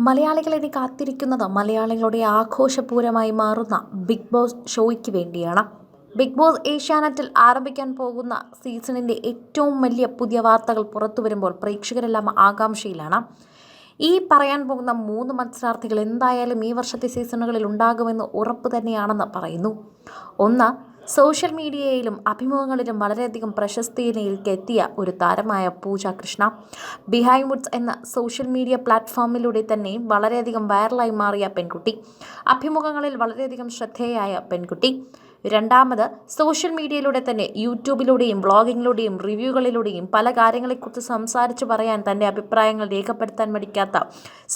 മലയാളികൾ ഇനി കാത്തിരിക്കുന്നത് മലയാളികളുടെ ആഘോഷപൂരമായി മാറുന്ന ബിഗ് ബോസ് ഷോയ്ക്ക് വേണ്ടിയാണ്. ബിഗ് ബോസ് ഏഷ്യാനെറ്റിൽ ആരംഭിക്കാൻ പോകുന്ന സീസണിന്റെ ഏറ്റവും വലിയ പുതിയ വാർത്തകൾ പുറത്തു വരുമ്പോൾ പ്രേക്ഷകരെല്ലാം ആകാംക്ഷയിലാണ്. ഈ പറയാൻ പോകുന്ന മൂന്ന് മത്സരാർത്ഥികൾ എന്തായാലും ഈ വർഷത്തെ സീസണുകളിൽ ഉണ്ടാകുമെന്ന് ഉറപ്പ് തന്നെയാണെന്ന് പറയുന്നു. ഒന്ന് സോഷ്യൽ മീഡിയയിലും അഭിമുഖങ്ങളിലും വളരെയധികം പ്രശസ്തിയിലേക്ക് എത്തിയ ഒരു താരമായ പൂജ കൃഷ്ണ. ബിഹൈൻഡ് വുഡ്സ് എന്ന സോഷ്യൽ മീഡിയ പ്ലാറ്റ്ഫോമിലൂടെ തന്നെ വളരെയധികം വൈറലായി മാറിയ പെൺകുട്ടി. അഭിമുഖങ്ങളിൽ വളരെയധികം ശ്രദ്ധേയായ പെൺകുട്ടി. രണ്ടാമത് സോഷ്യൽ മീഡിയയിലൂടെ തന്നെ യൂട്യൂബിലൂടെയും ബ്ലോഗിങ്ങിലൂടെയും റിവ്യൂകളിലൂടെയും പല കാര്യങ്ങളെക്കുറിച്ച് സംസാരിച്ച് പറയാൻ തന്റെ അഭിപ്രായങ്ങൾ രേഖപ്പെടുത്താൻ മടിക്കാത്ത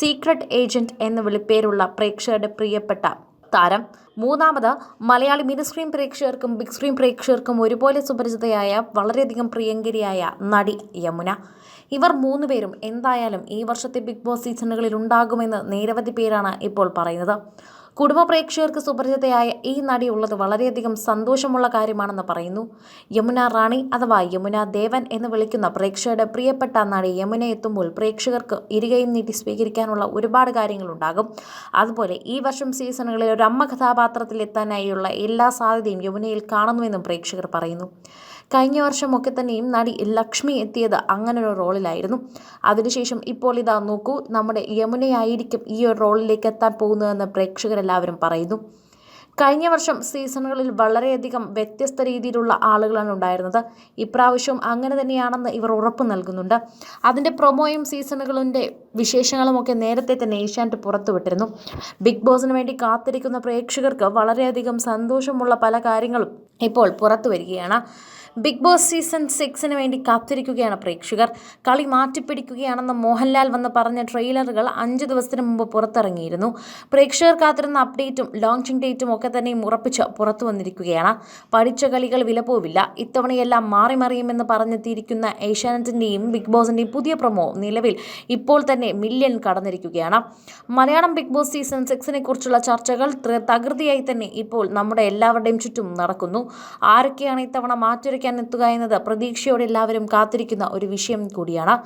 സീക്രട്ട് ഏജന്റ് എന്ന വിളിപ്പേരുള്ള പ്രേക്ഷകരുടെ പ്രിയപ്പെട്ട താരം. മൂന്നാമത് മലയാളി മിനി സ്ക്രീൻ പ്രേക്ഷകർക്കും ബിഗ് സ്ക്രീൻ പ്രേക്ഷകർക്കും ഒരുപോലെ സുപരിചിതയായ വളരെയധികം പ്രിയങ്കരിയായ നടി യമുന. ഇവർ മൂന്ന് പേരും എന്തായാലും ഈ വർഷത്തെ ബിഗ് ബോസ് സീസണുകളിൽ ഉണ്ടാകുമെന്ന് നിരവധി പേരാണ് ഇപ്പോൾ പറയുന്നത്. കുടുംബ പ്രേക്ഷകർക്ക് സുപരിചിതയായ ഈ നടി ഉള്ളത് വളരെയധികം സന്തോഷമുള്ള കാര്യമാണെന്ന് പറയുന്നു. യമുന റാണി അഥവാ യമുന ദേവൻ എന്ന് വിളിക്കുന്ന പ്രേക്ഷകരുടെ പ്രിയപ്പെട്ട നടി യമുന എത്തുമ്പോൾ പ്രേക്ഷകർക്ക് ഇരുകയും നീട്ടി സ്വീകരിക്കാനുള്ള ഒരുപാട് കാര്യങ്ങളുണ്ടാകും. അതുപോലെ ഈ വർഷം സീസണുകളിൽ ഒരു അമ്മ കഥാപാത്രത്തിൽ എത്താനായുള്ള എല്ലാ സാധ്യതയും യമുനയിൽ കാണുന്നുവെന്നും പ്രേക്ഷകർ പറയുന്നു. കഴിഞ്ഞ വർഷമൊക്കെ തന്നെയും നടി ലക്ഷ്മി എത്തിയത് അങ്ങനെ ഒരു റോളിലായിരുന്നു. അതിനുശേഷം ഇപ്പോൾ ഇതാ നോക്കൂ നമ്മുടെ യമുനയായിരിക്കും ഈ ഒരു റോളിലേക്ക് എത്താൻ പോകുന്നതെന്ന് പ്രേക്ഷകരെല്ലാവരും പറയുന്നു. കഴിഞ്ഞ വർഷം സീസണുകളിൽ വളരെയധികം വ്യത്യസ്ത രീതിയിലുള്ള ആളുകളാണ് ഉണ്ടായിരുന്നത്. ഇപ്രാവശ്യവും അങ്ങനെ തന്നെയാണെന്ന് ഇവർ ഉറപ്പ് നൽകുന്നുണ്ട്. അതിന്റെ പ്രൊമോയും സീസണുകളിന്റെ വിശേഷങ്ങളുമൊക്കെ നേരത്തെ തന്നെ ഏഷ്യാനെറ്റ് പുറത്തുവിട്ടിരുന്നു. ബിഗ് ബോസിന് വേണ്ടി കാത്തിരിക്കുന്ന പ്രേക്ഷകർക്ക് വളരെയധികം സന്തോഷമുള്ള പല കാര്യങ്ങളും ഇപ്പോൾ പുറത്തു വരികയാണ്. ബിഗ് ബോസ് സീസൺ സിക്സിന് വേണ്ടി കാത്തിരിക്കുകയാണ് പ്രേക്ഷകർ. കളി മാറ്റിപ്പിടിക്കുകയാണെന്ന് മോഹൻലാൽ വന്ന് പറഞ്ഞ ട്രെയിലറുകൾ അഞ്ച് ദിവസത്തിന് മുമ്പ് പുറത്തിറങ്ങിയിരുന്നു. പ്രേക്ഷകർ കാത്തിരുന്ന അപ്ഡേറ്റും ലോഞ്ചിങ് ഡേറ്റും ഒക്കെ തന്നെ ഉറപ്പിച്ച് പുറത്തു വന്നിരിക്കുകയാണ്. പഠിച്ച കളികൾ വില പോവില്ല ഇത്തവണയെല്ലാം മാറി മറിയുമെന്ന് പറഞ്ഞെത്തിയിരിക്കുന്ന ഏഷ്യാനെറ്റിന്റെയും ബിഗ് ബോസിന്റെയും പുതിയ പ്രൊമോ നിലവിൽ ഇപ്പോൾ തന്നെ മില്യൺ കടന്നിരിക്കുകയാണ്. മലയാളം ബിഗ് ബോസ് സീസൺ സിക്സിനെ കുറിച്ചുള്ള ചർച്ചകൾ തകൃതിയായി തന്നെ ഇപ്പോൾ നമ്മുടെ എല്ലാവരുടെയും ചുറ്റും നടക്കുന്നു. ആരൊക്കെയാണ് ഇത്തവണ മാറ്റുരയ്ക്കാൻ എത്തുക എന്നത് പ്രതീക്ഷയോടെ എല്ലാവരും കാത്തിരിക്കുന്ന ഒരു വിഷയം കൂടിയാണ്.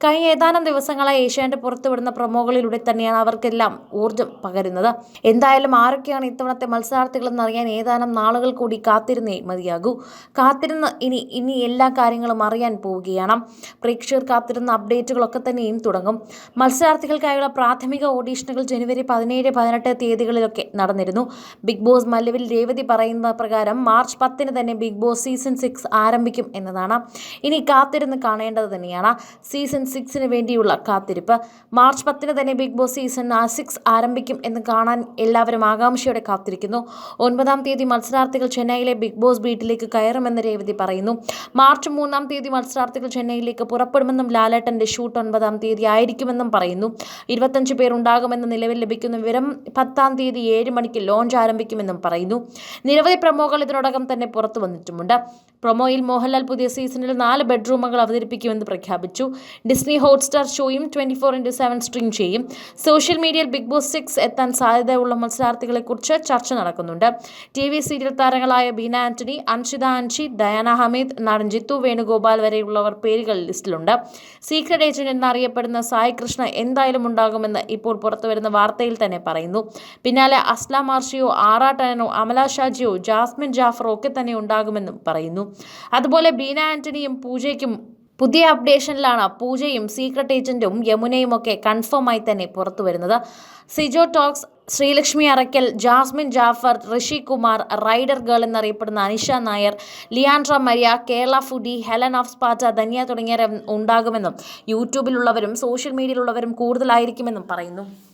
കഴിഞ്ഞ ഏതാനും ദിവസങ്ങളായി ഏഷ്യാനെറ്റ് പുറത്തുവിടുന്ന പ്രൊമോകളിലൂടെ തന്നെയാണ് അവർക്കെല്ലാം ഊർജം പകരുന്നത്. എന്തായാലും ആരൊക്കെയാണ് ഇത്തവണത്തെ മത്സരാർത്ഥികളെന്ന് അറിയാൻ ഏതാനും നാളുകൾ കൂടി കാത്തിരുന്നേ മതിയാകൂ. കാത്തിരുന്ന് ഇനി ഇനി എല്ലാ കാര്യങ്ങളും അറിയാൻ പോവുകയാണ്. പ്രേക്ഷകർ കാത്തിരുന്ന അപ്ഡേറ്റുകളൊക്കെ തന്നെയും തുടങ്ങും. മത്സരാർത്ഥികൾക്കായുള്ള പ്രാഥമിക ഓഡീഷനുകൾ ജനുവരി പതിനേഴ് പതിനെട്ട് തീയതികളിലൊക്കെ നടന്നിരുന്നു. ബിഗ് ബോസ് മല്ലവിൽ രേവതി പറയുന്ന പ്രകാരം മാർച്ച് പത്തിന് തന്നെ ബിഗ് ബോസ് സീസൺ സിക്സ് ആരംഭിക്കും എന്നതാണ്. ഇനി കാത്തിരുന്ന് കാണേണ്ടത് തന്നെയാണ്. സീസൺ സിക്സിന് വേണ്ടിയുള്ള കാത്തിരിപ്പ്. മാർച്ച് പത്തിന് തന്നെ ബിഗ് ബോസ് സീസൺ സിക്സ് ആരംഭിക്കും എന്ന് കാണാൻ എല്ലാവരും ആകാംക്ഷയോടെ കാത്തിരിക്കുന്നു. ഒൻപതാം തീയതി മത്സരാർത്ഥികൾ ചെന്നൈയിലെ ബിഗ് ബോസ് വീട്ടിലേക്ക് കയറുമെന്ന് രേവതി പറയുന്നു. മാർച്ച് മൂന്നാം തീയതി മത്സരാർത്ഥികൾ ചെന്നൈയിലേക്ക് പുറപ്പെടുമെന്നും ലാലേട്ടന്റെ ഷൂട്ട് ഒൻപതാം തീയതി ആയിരിക്കുമെന്നും പറയുന്നു. ഇരുപത്തഞ്ച് പേർ ഉണ്ടാകുമെന്ന് നിലവിൽ ലഭിക്കുന്ന വിവരം പത്താം തീയതി ഏഴ് മണിക്ക് ലോഞ്ച് ആരംഭിക്കുമെന്നും പറയുന്നു. നിരവധി പ്രമോകൾ ഇതിനോടകം തന്നെ പുറത്തു വന്നിട്ടുമുണ്ട്. പ്രൊമോയിൽ മോഹൻലാൽ പുതിയ സീസണിൽ നാല് ബെഡ്റൂമുകൾ അവതരിപ്പിക്കുമെന്ന് പ്രഖ്യാപിച്ചു. ഡിസ്നി ഹോട്ട്സ്റ്റാർ ഷോയും twenty four into seven stream ചെയ്യും. സോഷ്യൽ മീഡിയയിൽ ബിഗ് ബോസ് സിക്സ് എത്താൻ സാധ്യതയുള്ള മത്സരാർത്ഥികളെക്കുറിച്ച് ചർച്ച നടക്കുന്നുണ്ട്. ടി വി സീരിയൽ താരങ്ങളായ ബീന ആന്റണി അൻഷിത ആൻഷി ഡയാന ഹമീദ് നടൻ ജിത്തു വേണുഗോപാൽ വരെയുള്ളവർ പേരുകൾ ലിസ്റ്റിലുണ്ട്. സീക്രട്ട് ഏജന്റ് എന്നറിയപ്പെടുന്ന സായി കൃഷ്ണ എന്തായാലും ഉണ്ടാകുമെന്ന് ഇപ്പോൾ പുറത്തുവരുന്ന വാർത്തയിൽ തന്നെ പറയുന്നു. പിന്നാലെ അസ്ലാം ആർഷിയോ ആറാട്ടനോ അമല ഷാജിയോ ജാസ്മിൻ ജാഫറോ ഒക്കെ തന്നെ ഉണ്ടാകുമെന്നും പറയുന്നു. അതുപോലെ ബീന ആന്റണിയും പൂജയ്ക്കും പുതിയ അപ്ഡേഷനിലാണ് പൂജയും സീക്രട്ട് ഏജന്റും യമുനയും ഒക്കെ കൺഫേമായി തന്നെ പുറത്തു വരുന്നത്. Sijo talks Sreelakshmi Arackal Jasmine Jaffar Rishi Kumar rider girl എന്നറിയപ്പെടുന്ന Anisha Nair Leandra Maria Kerala foodie Helen of Sparta Dhanya തുടങ്ങിയവരും ഉണ്ടാകുമെന്നും യൂട്യൂബിലുള്ളവരും സോഷ്യൽ മീഡിയയിലുള്ളവരും കൂടുതലായിരിക്കുമെന്നും പറയുന്നു.